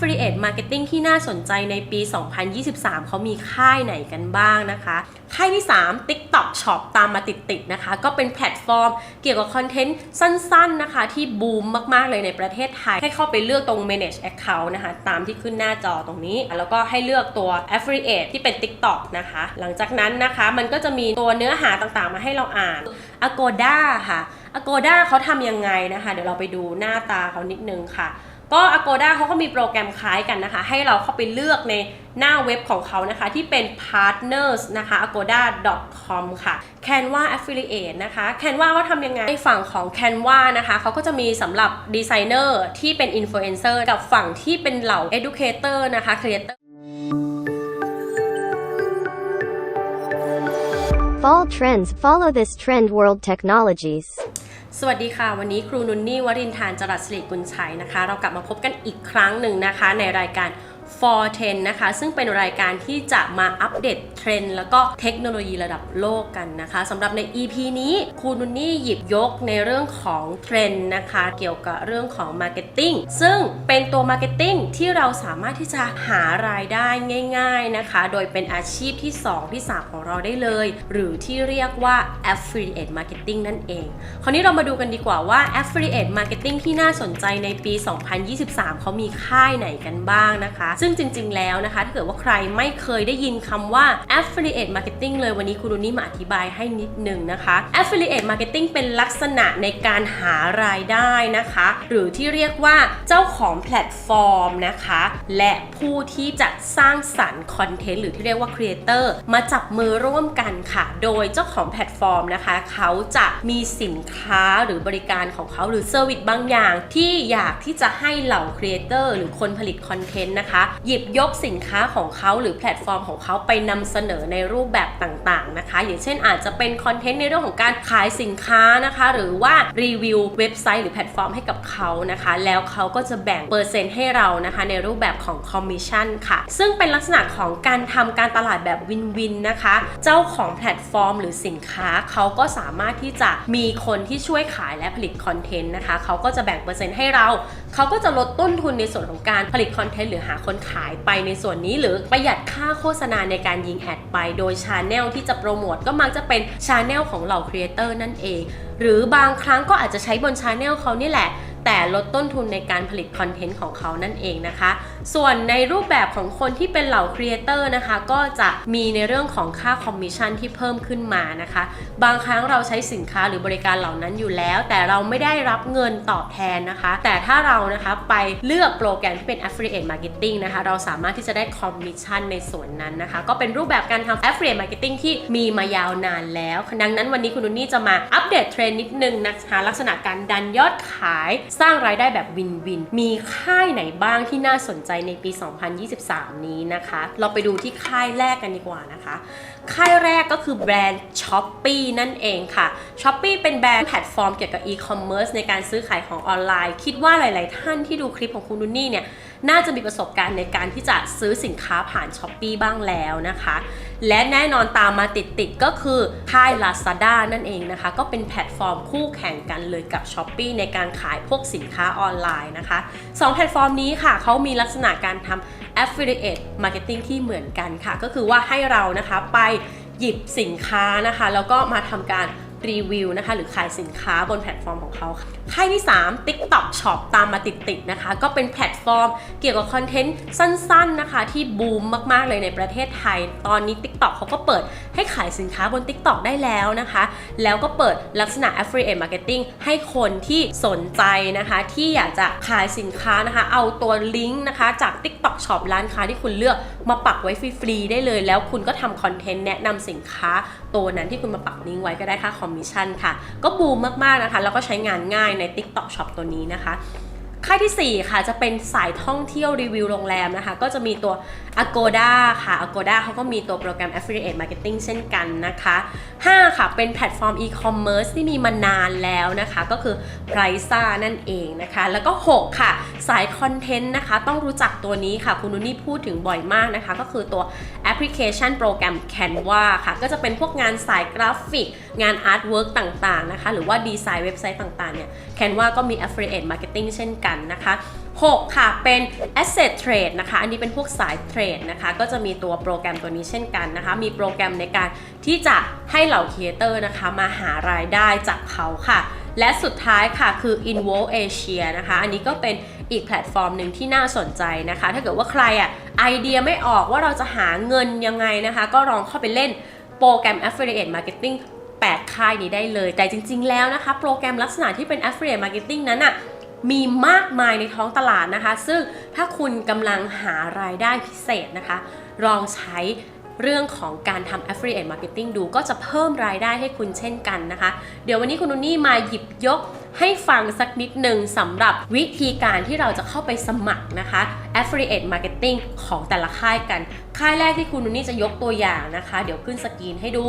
Affiliate Marketing ที่น่าสนใจในปี 2023 เขามีค่ายไหนกันบ้างนะคะ ค่ายที่ 3 TikTok Shop ตามมาติดๆนะคะ ก็เป็นแพลตฟอร์มเกี่ยวกับคอนเทนต์สั้นๆนะคะ ที่บูมมากๆเลยในประเทศไทย ให้เข้าไปเลือกตรง manage account นะคะ ตามที่ขึ้นหน้าจอตรงนี้ แล้วก็ให้เลือกตัว affiliate ที่เป็น TikTok นะคะ หลังจากนั้นนะคะมันก็จะมีตัวเนื้อหาต่างๆ มาให้เราอ่าน Agoda ค่ะ Agoda เขาทำยังไงนะคะ เดี๋ยวเราไปดูหน้าตาเขานิดนึงค่ะ ก็ Agoda เขาก็มีโปรแกรมคล้ายกันนะคะ ให้เราเข้าไปเลือกในหน้าเว็บของเขานะคะ ที่เป็น partners นะคะ agoda.com ค่ะ Canva affiliate นะคะ Canva ว่าทำยังไงในฝั่งของ Canva นะคะเขาก็จะมีสำหรับดีไซเนอร์ที่เป็น influencer กับฝั่งที่เป็นเหล่า educator นะคะ creator Fall trends follow this trend world technologies. สวัสดีค่ะ วันนี้ครูนุนนี่วรินทานจรัสสิริกุลชัยนะคะ เรากลับมาพบกันอีกครั้งหนึ่งนะคะ ในรายการ for 10นะคะ ซึ่งเป็นรายการที่จะมาอัปเดตเทรนด์แล้วก็เทคโนโลยีระดับโลกกันนะคะสำหรับใน EP นี้ครูนุนนี่หยิบยกในเรื่องของเทรนด์นะคะ เกี่ยวกับเรื่องของ Marketing ซึ่งเป็นตัว Marketing ที่เราสามารถที่จะหารายได้ง่าย ๆนะคะ โดยเป็นอาชีพที่ 2 ที่ 3 ของเราได้เลย หรือที่เรียกว่า Affiliate Marketing นั่นเอง คราวนี้เรามาดูกันดีกว่าว่า Affiliate Marketing ที่น่าสนใจในปี 2023 เขามีค่ายไหนกันบ้างนะคะซึ่งจริง ๆ แล้วนะคะ ถ้าเกิดว่าใครไม่เคยได้ยินคำว่า Affiliate Marketing เลยวันนี้คุณรุนี่มาอธิบายให้นิดนึงนะคะ Affiliate Marketing เป็นลักษณะในการหารายได้นะคะ หรือที่เรียกว่าเจ้าของแพลตฟอร์มนะคะ และผู้ที่จะสร้างสรรค์คอนเทนต์หรือที่เรียกว่า Creator มาจับมือร่วมกันค่ะ โดยเจ้าของแพลตฟอร์มนะคะ เขาจะมีสินค้าหรือบริการของเขาหรือเซอร์วิสบางอย่าง ที่อยากที่จะให้เหล่าครีเอเตอร์หรือคนผลิตคอนเทนต์นะคะหยิบยกสินค้าของเขาหรือแพลตฟอร์มของเขาไปนำเสนอในรูปแบบต่างๆนะคะ อย่างเช่นอาจจะเป็นคอนเทนต์ในเรื่องของการขายสินค้านะคะ หรือว่ารีวิวเว็บไซต์หรือแพลตฟอร์มให้กับเขานะคะ แล้วเขาก็จะแบ่งเปอร์เซ็นต์ให้เรานะคะ ในรูปแบบของคอมมิชชั่นค่ะ ซึ่งเป็นลักษณะของการทำการตลาดแบบวินวินนะคะ เจ้าของแพลตฟอร์ม หรือสินค้าเขาก็สามารถที่จะมีคนที่ช่วยขายและผลิตคอนเทนต์นะคะเขาก็จะแบ่งเปอร์เซ็นต์ให้เรา เขาก็จะลดต้นทุนในส่วนของการผลิตคอนเทนต์หรือหาคนขายไปในส่วนนี้ หรือประหยัดค่าโฆษณาในการยิงแอดไป โดยชาแนลที่จะโปรโมทก็มักจะเป็นชาแนลของเหล่าครีเอเตอร์นั่นเอง หรือบางครั้งก็อาจจะใช้บนชาแนลเขานี่แหละ แต่ลดต้นทุนในการผลิตคอนเทนต์ของเขานั่นเองนะคะ ส่วนในรูปแบบของคนที่เป็นเหล่าครีเอเตอร์นะคะ ก็จะมีในเรื่องของค่าคอมมิชชั่นที่เพิ่มขึ้นมานะคะ บางครั้งเราใช้สินค้าหรือบริการเหล่านั้นอยู่แล้ว แต่เราไม่ได้รับเงินตอบแทนนะคะ แต่ถ้าเรานะคะไปเลือกโปรแกรมที่เป็น affiliate marketing นะคะ เราสามารถที่จะได้คอมมิชชั่นในส่วนนั้นนะคะ ก็เป็นรูปแบบการทำ affiliate marketing ที่มีมายาวนานแล้ว ดังนั้นวันนี้คุณนุนนี่จะมาอัปเดตเทรนด์นิดนึงนะคะ ลักษณะการดันยอดขายสร้างรายได้แบบวินวิน มีค่ายไหนบ้างที่น่าสนใจในปี 2023 นี้นะคะ เราไปดูที่ค่ายแรกกันดีกว่านะคะ ค่ายแรกก็คือแบรนด์ s h อ p e e นั่นเองค่ะ s h อ p e e เป็นแบรนด์แพลตฟอร์มเกี่ยวกับอีคอมเมิร์ซในการซื้อขายของออนไลน์ คิดว่าหลาย ๆ ท่านที่ดูคลิปของคุณนุนนี่เนี่ย น่าจะมีประสบการณ์ในการที่จะซื้อสินค้าผ่าน s h อ p e e บ้างแล้วนะคะ และแน่นอนตามมาติดๆก็คือค่าย Lazada นั่นเองนะคะ ก็เป็นแพลตฟอร์มคู่แข่งกันเลยกับ s h อ p e e ในการขายพวกสินค้าออนไลน์นะคะสองแพลตฟอร์มนี้ค่ะเขามีลักษณะการทำ affiliate marketing ที่เหมือนกันค่ะ ก็คือว่าให้เรานะคะไปหยิบสินค้านะคะ แล้วก็มาทำการ รีวิวนะคะ หรือขายสินค้าบนแพลตฟอร์มของเขาค่ะค่ายที่ 3 TikTok Shop ตามมาติดๆนะคะ ก็เป็นแพลตฟอร์มเกี่ยวกับคอนเทนต์สั้นๆนะคะ ที่บูมมากๆเลยในประเทศไทย ตอนนี้ TikTok เขาก็เปิดให้ขายสินค้าบน TikTok ได้แล้วนะคะ แล้วก็เปิดลักษณะ Affiliate Marketing ให้คนที่สนใจนะคะ ที่อยากจะขายสินค้านะคะ เอาตัวลิงก์นะคะจาก TikTok Shop ร้านค้าที่คุณเลือกมาปักไว้ฟรีๆได้เลย แล้วคุณก็ทำคอนเทนต์แนะนำสินค้าตัวนั้นที่คุณมาปักลิงก์ไว้ก็ได้ค่าคอมมิชชั่นค่ะ ก็บูมมากๆนะคะ แล้วก็ใช้งานง่ายใน TikTok Shop ตัวนี้นะคะ ค่ายที่ 4 ค่ะจะเป็นสายท่องเที่ยวรีวิวโรงแรมนะคะ ก็จะมีตัว Agoda ค่ะ Agoda เขาก็มีตัวโปรแกรม Affiliate Marketing เช่นกันนะคะ 5 ค่ะเป็นแพลตฟอร์ม e-commerce ที่มีมานานแล้วนะคะ ก็คือ p r i z a นั่นเองนะคะ แล้วก็ 6 ค่ะ สายคอนเทนต์นะคะ ต้องรู้จักตัวนี้ค่ะ คุณนุนนี่พูดถึงบ่อยมากนะคะ ก็คือตัวแอปพลิเคชันโปรแกรม Canva ค่ะ ก็จะเป็นพวกงานสายกราฟิกงานอาร์ตเวิร์กต่างๆนะคะหรือว่าดีไซน์เว็บไซต์ต่างๆเนี่ย Canva ก็มี Affiliate Marketing เช่นกันนะคะ 6 ค่ะ เป็น asset trade นะคะ อันนี้เป็นพวกสายเทรดนะคะ ก็จะมีตัวโปรแกรมตัวนี้เช่นกันนะคะ มีโปรแกรมในการที่จะให้เหล่าครีเอเตอร์นะคะ มาหารายได้จากเขาค่ะ และสุดท้ายค่ะคือ Invo Asia นะคะ อันนี้ก็เป็นอีกแพลตฟอร์มหนึ่งที่น่าสนใจนะคะ ถ้าเกิดว่าใครอะไอเดียไม่ออกว่าเราจะหาเงินยังไงนะคะ ก็ลองเข้าไปเล่นโปรแกรม Affiliate Marketing 8 ค่ายนี้ได้เลย แต่จริง ๆ แล้วนะคะ โปรแกรมลักษณะที่เป็น Affiliate Marketing นั้นอะมีมากมายในท้องตลาดนะคะ ซึ่งถ้าคุณกำลังหารายได้พิเศษนะคะ ลองใช้เรื่องของการทำ affiliate marketing ดูก็จะเพิ่มรายได้ให้คุณเช่นกันนะคะ เดี๋ยววันนี้คุณนุนนี่มาหยิบยกให้ฟังสักนิดหนึ่งสำหรับวิธีการที่เราจะเข้าไปสมัครนะคะ affiliate marketing ของแต่ละค่ายกัน ค่ายแรกที่คุณนุนนี่จะยกตัวอย่างนะคะ เดี๋ยวขึ้นสกรีนให้ดู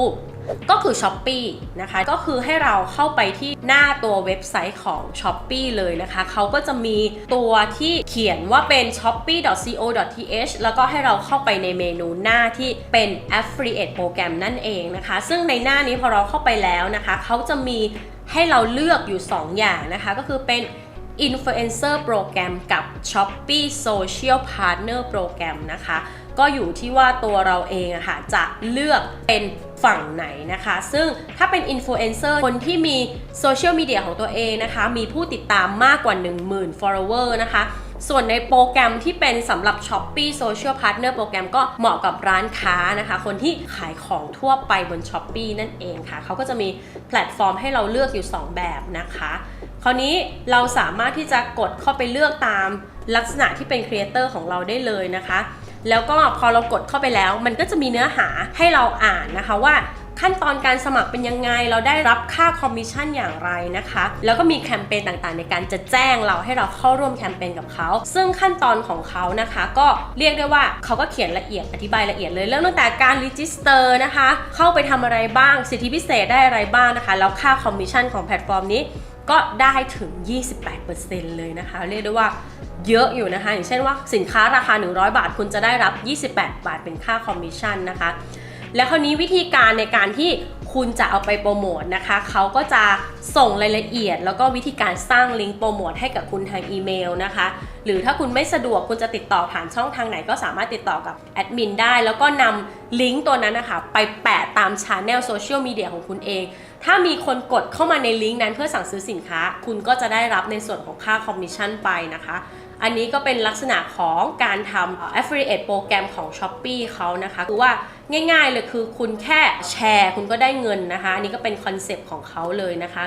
ก็คือ s h อ p e e นะคะ ก็คือให้เราเข้าไปที่หน้าตัวเว็บไซต์ของ s h อ p e e เลยนะคะ เขาก็จะมีตัวที่เขียนว่าเป็น shopee.co.th แล้วก็ให้เราเข้าไปในเมนูหน้าที่เป็น affiliate โปรแกรมนั่นเองนะคะ ซึ่งในหน้านี้พอเราเข้าไปแล้วนะคะ เขาจะมีให้เราเลือกอยู่ 2 อย่างนะคะ ก็คือเป็น Influencer โปรแกรมกับ Shopee Social Partner โปรแกรมนะคะ ก็อยู่ที่ว่าตัวเราเองอะค่ะจะเลือกเป็น ฝั่งไหนนะคะ ซึ่งถ้าเป็นอินฟลูเอนเซอร์คนที่มีโซเชียลมีเดียของตัวเองนะคะ มีผู้ติดตามมากกว่า 10,000 follower นะคะส่วนในโปรแกรมที่เป็นสำหรับ Shopee Social Partner โปรแกรมก็เหมาะกับร้านค้านะคะ คนที่ขายของทั่วไปบน Shopee นั่นเองค่ะ เขาก็จะมีแพลตฟอร์มให้เราเลือกอยู่ 2 แบบนะคะ คราวนี้เราสามารถที่จะกดเข้าไปเลือกตามลักษณะที่เป็นครีเอเตอร์ของเราได้เลยนะคะ แล้วก็พอเรากดเข้าไปแล้ว มันก็จะมีเนื้อหาให้เราอ่านนะคะว่าขั้นตอนการสมัครเป็นยังไง เราได้รับค่าคอมมิชชั่นอย่างไรนะคะ แล้วก็มีแคมเปญต่างๆ ในการจะแจ้งเราให้เราเข้าร่วมแคมเปญกับเขา ซึ่งขั้นตอนของเขานะคะ ก็เรียกได้ว่าเขาก็เขียนละเอียดอธิบายละเอียดเลยเริ่มตั้งแต่การรีจิสเตอร์นะคะ เข้าไปทำอะไรบ้าง สิทธิพิเศษได้อะไรบ้างนะคะ แล้วค่าคอมมิชชั่นของแพลตฟอร์มนี้ ก็ได้ถึง 28%เลยนะคะ เรียกได้ว่าเยอะอยู่นะคะ อย่างเช่นว่าสินค้าราคา 100 บาท คุณจะได้รับ 28 บาทเป็นค่าคอมมิชชั่นนะคะ แล้วคราวนี้วิธีการในการที่คุณจะเอาไปโปรโมทนะคะ เขาก็จะส่งรายละเอียด แล้วก็วิธีการสร้างลิงก์โปรโมทให้กับคุณทางอีเมลนะคะ หรือถ้าคุณไม่สะดวกคุณจะติดต่อผ่านช่องทางไหนก็สามารถติดต่อกับแอดมินได้ แล้วก็นำลิงก์ตัวนั้นนะคะ ไปแปะตามช anel โซเชียลมีเดียของคุณเอง ถ้ามีคนกดเข้ามาในลิงก์นั้นเพื่อสั่งซื้อสินค้า คุณก็จะได้รับในส่วนของค่าคอมมิชชั่นไปนะคะ อันนี้ก็เป็นลักษณะของการทำ affiliate โปรแกรมของ s h อ p e e เขานะคะคือว่าง่ายๆเลยคือคุณแค่แชร์ คุณก็ได้เงินนะคะ อันนี้ก็เป็นคอนเซปต์ของเขาเลยนะคะ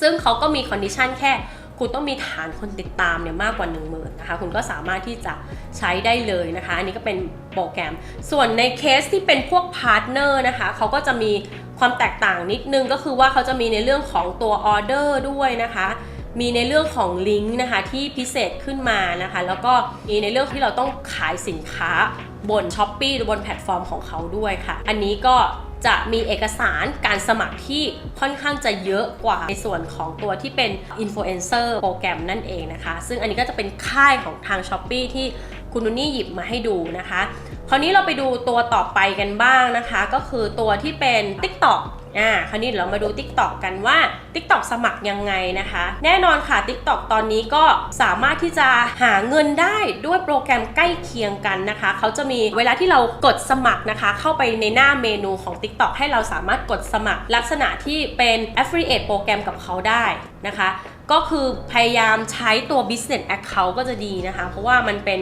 ซึ่งเขาก็มีคอนดิชันแค่ คุณต้องมีฐานคนติดตามเนี่ยมากกว่า 1 0,000นะคะคุณก็สามารถที่จะใช้ได้เลยนะคะ อันนี้ก็เป็นโปรแกรม ส่วนในเคสที่เป็นพวกพาร์ทเนอร์นะคะเขาก็จะมีความแตกต่างนิดนึงก็คือว่าเขาจะมีในเรื่องของตัวออเดอร์ด้วยนะคะมีในเรื่องของลิงก์นะคะที่พิเศษขึ้นมานะคะ แล้วก็มีในเรื่องที่เราต้องขายสินค้าบน s h อ p e e หรือบนแพลตฟอร์มของเขาด้วยค่ะ อันนี้ก็ จะมีเอกสารการสมัครที่ค่อนข้างจะเยอะกว่าในส่วนของตัวที่เป็นอินฟลูเอนเซอร์โปรแกรมนั่นเองนะคะ ซึ่งอันนี้ก็จะเป็นค่ายของทาง s h อ p e e ที่คุณนุนนี่หยิบมาให้ดูนะคะ คราวนี้เราไปดูตัวต่อไปกันบ้างนะคะ ก็คือตัวที่เป็น TikTok อ่าคราวนี้เรามาดู TikTok กันว่า TikTok สมัครยังไงนะคะ แน่นอนค่ะ TikTok ตอนนี้ก็สามารถที่จะหาเงินได้ด้วยโปรแกรมใกล้เคียงกันนะคะ เขาจะมีเวลาที่เรากดสมัครนะคะ เข้าไปในหน้าเมนูของ TikTok ให้เราสามารถกดสมัคร ลักษณะที่เป็น affiliate โปรแกรมกับเขาได้นะคะ ก็คือพยายามใช้ตัว business account ก็จะดีนะคะ เพราะว่ามันเป็น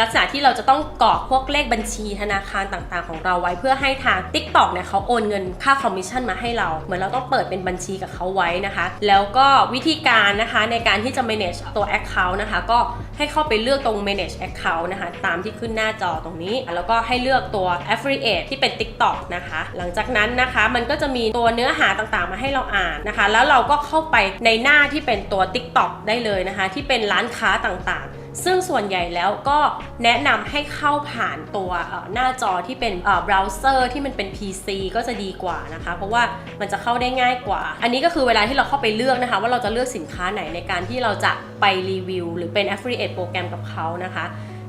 ลักษณะที่เราจะต้องกรอกพวกเลขบัญชีธนาคารต่างๆ ของเราไว้เพื่อให้ทาง TikTok เนี่ยเขาโอนเงินค่าคอมมิชชั่นมาให้เรา เหมือนเราต้องเปิดเป็นบัญชีกับเขาไว้นะคะ แล้วก็วิธีการนะคะในการที่จะ manage ตัว account นะคะ ก็ให้เข้าไปเลือกตรง manage account นะคะ ตามที่ขึ้นหน้าจอตรงนี้ แล้วก็ให้เลือกตัว affiliate ที่เป็น TikTok นะคะ หลังจากนั้นนะคะมันก็จะมีตัวเนื้อหาต่างๆ มาให้เราอ่านนะคะ แล้วเราก็เข้าไปในหน้าที่เป็นตัว TikTok ได้เลยนะคะ ที่เป็นร้านค้าต่างๆ ซึ่งส่วนใหญ่แล้วก็แนะนำให้เข้าผ่านตัวหน้าจอที่เป็นเบราว์เซอร์ที่มันเป็น PC ก็จะดีกว่านะคะ เพราะว่ามันจะเข้าได้ง่ายกว่า อันนี้ก็คือเวลาที่เราเข้าไปเลือกนะคะ ว่าเราจะเลือกสินค้าไหนในการที่เราจะไปรีวิวหรือเป็น affiliate โปรแกรมกับเขานะคะ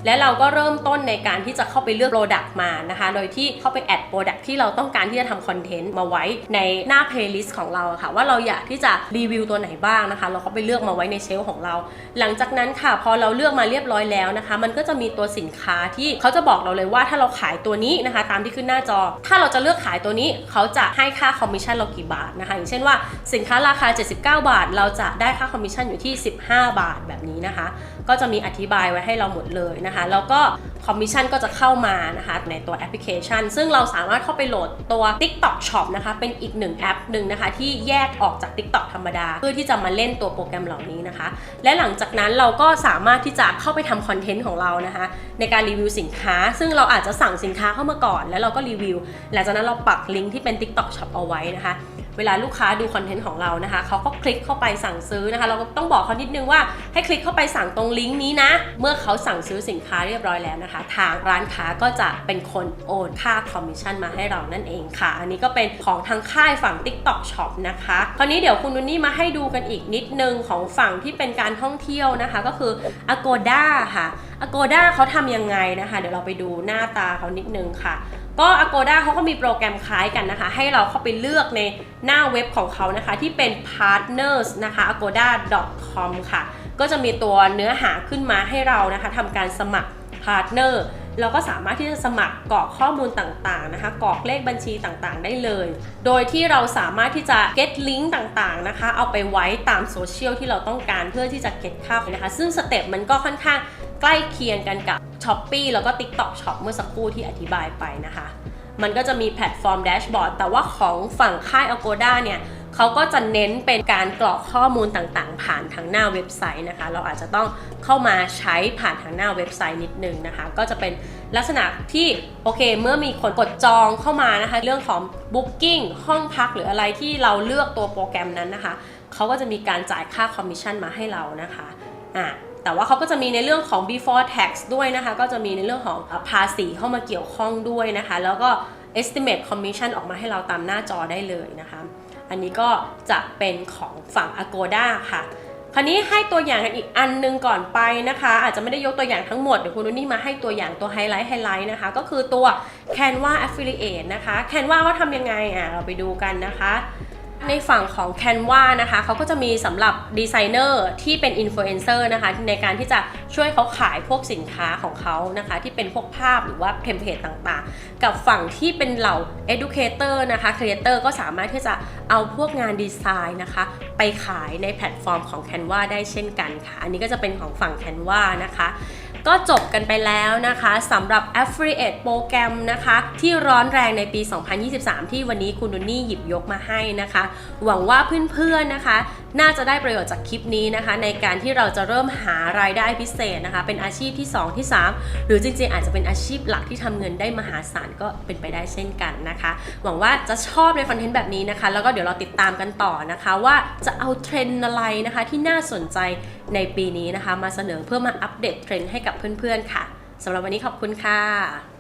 และเราก็เริ่มต้นในการที่จะเข้าไปเลือก Product มานะคะ โดยที่เข้าไปแอด Product ที่เราต้องการที่จะทำคอนเทนต์มาไว้ในหน้า playlist ของเราะค่ะ ว่าเราอยากที่จะรีวิวตัวไหนบ้างนะคะ เราก็ไปเลือกมาไว้ในเชลฟ์ของเรา หลังจากนั้นค่ะพอเราเลือกมาเรียบร้อยแล้วนะคะ มันก็จะมีตัวสินค้าที่เขาจะบอกเราเลยว่าถ้าเราขายตัวนี้นะคะ ตามที่ขึ้นหน้าจอ ถ้าเราจะเลือกขายตัวนี้เขาจะให้ค่าคอมมิชชั่นเรากี่บาทนะคะ อย่างเช่นว่าสินค้าราคา 79 บาท เราจะได้ค่าคอมมิชชั่นอยู่ที่ 15 บาทแบบนี้นะคะ ก็จะมีอธิบายไว้ให้เราหมดเลยนะคะ แล้วก็คอมมิชชั่นก็จะเข้ามานะคะในตัวแอปพลิเคชัน ซึ่งเราสามารถเข้าไปโหลดตัว TikTok Shop นะคะ เป็นอีกหนึ่งแอปหนึ่งนะคะ ที่แยกออกจาก TikTok ธรรมดา เพื่อที่จะมาเล่นตัวโปรแกรมเหล่านี้นะคะ และหลังจากนั้นเราก็สามารถที่จะเข้าไปทำคอนเทนต์ของเรานะคะ ในการรีวิวสินค้า ซึ่งเราอาจจะสั่งสินค้าเข้ามาก่อน แล้วเราก็รีวิวหลังจากนั้นเราปักลิงก์ที่เป็น TikTok Shop เอาไว้นะคะ เวลาลูกค้าดูคอนเทนต์ของเรานะคะเขาก็คลิกเข้าไปสั่งซื้อนะคะ เราก็ต้องบอกเขานิดนึงว่าให้คลิกเข้าไปสั่งตรงลิงก์นี้นะ เมื่อเขาสั่งซื้อสินค้าเรียบร้อยแล้วนะคะ ทางร้านค้าก็จะเป็นคนโอนค่าคอมมิชชั่นมาให้เรานั่นเองค่ะ อันนี้ก็เป็นของทางค่ายฝั่ง TikTok Shop นะคะคราวนี้เดี๋ยวคุณนุนนี่มาให้ดูกันอีกนิดนึงของฝั่งที่เป็นการท่องเที่ยวนะคะ ก็คือ Agoda ค่ะ Agoda เขาทำยังไงนะคะ เดี๋ยวเราไปดูหน้าตาเขานิดนึงค่ะ ก็ Agoda เขาก็มีโปรแกรมคล้ายกันนะคะ ให้เราเข้าไปเลือกในหน้าเว็บของเขานะคะ ที่เป็น partners นะคะ agoda.com ค่ะ ก็จะมีตัวเนื้อหาขึ้นมาให้เรานะคะทำการสมัคร partner เราก็สามารถที่จะสมัครกรอกข้อมูลต่างๆนะคะกรอกเลขบัญชีต่างๆ ได้เลย โดยที่เราสามารถที่จะ get link ต่างๆนะคะ เอาไปไว้ตามโซเชียลที่เราต้องการเพื่อที่จะ get ค่านะคะ ซึ่งสเต็ปมันก็ค่อนข้างใกล้เคียงกันกับ s h อ p e e แล้วก็ TikTok Shop เมื่อสักครู่ที่อธิบายไปนะคะ มันก็จะมีแพลตฟอร์มแดชบอร์ดแต่ว่าของฝั่งค่าย Agoda เนี่ย เขาก็จะเน้นเป็นการกรอกข้อมูลต่างๆ ผ่านทางหน้าเว็บไซต์นะคะ เราอาจจะต้องเข้ามาใช้ผ่านทางหน้าเว็บไซต์นิดนึงนะคะ ก็จะเป็นลักษณะที่โอเค เมื่อมีคนกดจองเข้ามานะคะ เรื่องของ Booking ห้องพักหรืออะไรที่เราเลือกตัวโปรแกรมนั้นนะคะเขาก็จะมีการจ่ายค่าคอมมิชชั่นมาให้เรานะคะอะแต่ว่าเขาก็จะมีในเรื่องของ before tax ด้วยนะคะ ก็จะมีในเรื่องของภาษีเข้ามาเกี่ยวข้องด้วยนะคะ แล้วก็ estimate commission ออกมาให้เราตามหน้าจอได้เลยนะคะ อันนี้ก็จะเป็นของฝั่ง Agoda ค่ะคราวนี้ให้ตัวอย่างกันอีกอันหนึงก่อนไปนะคะ อาจจะไม่ได้ยกตัวอย่างทั้งหมด เดี๋ยวคุณนุ่นนี่มาให้ตัวอย่างตัวไฮไลท์ไฮไลท์นะคะ ก็คือตัว Canva Affiliate นะคะ Canva ว่าทำยังไงอะเราไปดูกันนะคะ ในฝั่งของ Canva นะคะเขาก็จะมีสำหรับดีไซเนอร์ที่เป็นอินฟลูเอนเซอร์นะคะในการที่จะช่วยเขาขายพวกสินค้าของเขานะคะ ที่เป็นพวกภาพหรือว่าเทมเพลตต่างๆ กับฝั่งที่เป็นเหล่า Educator นะคะ Creator ก็สามารถที่จะเอาพวกงานดีไซน์นะคะ ไปขายในแพลตฟอร์มของ Canva ได้เช่นกันค่ะ อันนี้ก็จะเป็นของฝั่ง Canva นะคะ ก็จบกันไปแล้วนะคะสำหรับ Affiliate โปรแกรมนะคะ ที่ร้อนแรงในปี 2023 ที่วันนี้คุณดุนนี่หยิบยกมาให้นะคะ หวังว่าเพื่อนๆนะคะ น่าจะได้ประโยชน์จากคลิปนี้นะคะ ในการที่เราจะเริ่มหารายได้พิเศษนะคะ เป็นอาชีพที่ 2 ที่ 3 หรือจริงๆ อาจจะเป็นอาชีพหลักที่ทำเงินได้มหาศาลก็เป็นไปได้เช่นกันนะคะ หวังว่าจะชอบในคอนเทนต์แบบนี้นะคะ แล้วก็เดี๋ยวเราติดตามกันต่อนะคะ ว่าจะเอาเทรนอะไรนะคะ ที่น่าสนใจในปีนี้นะคะ มาเสนอเพื่อมาอัปเดตเทรนให้กับเพื่อนๆค่ะสำหรับวันนี้ขอบคุณค่ะ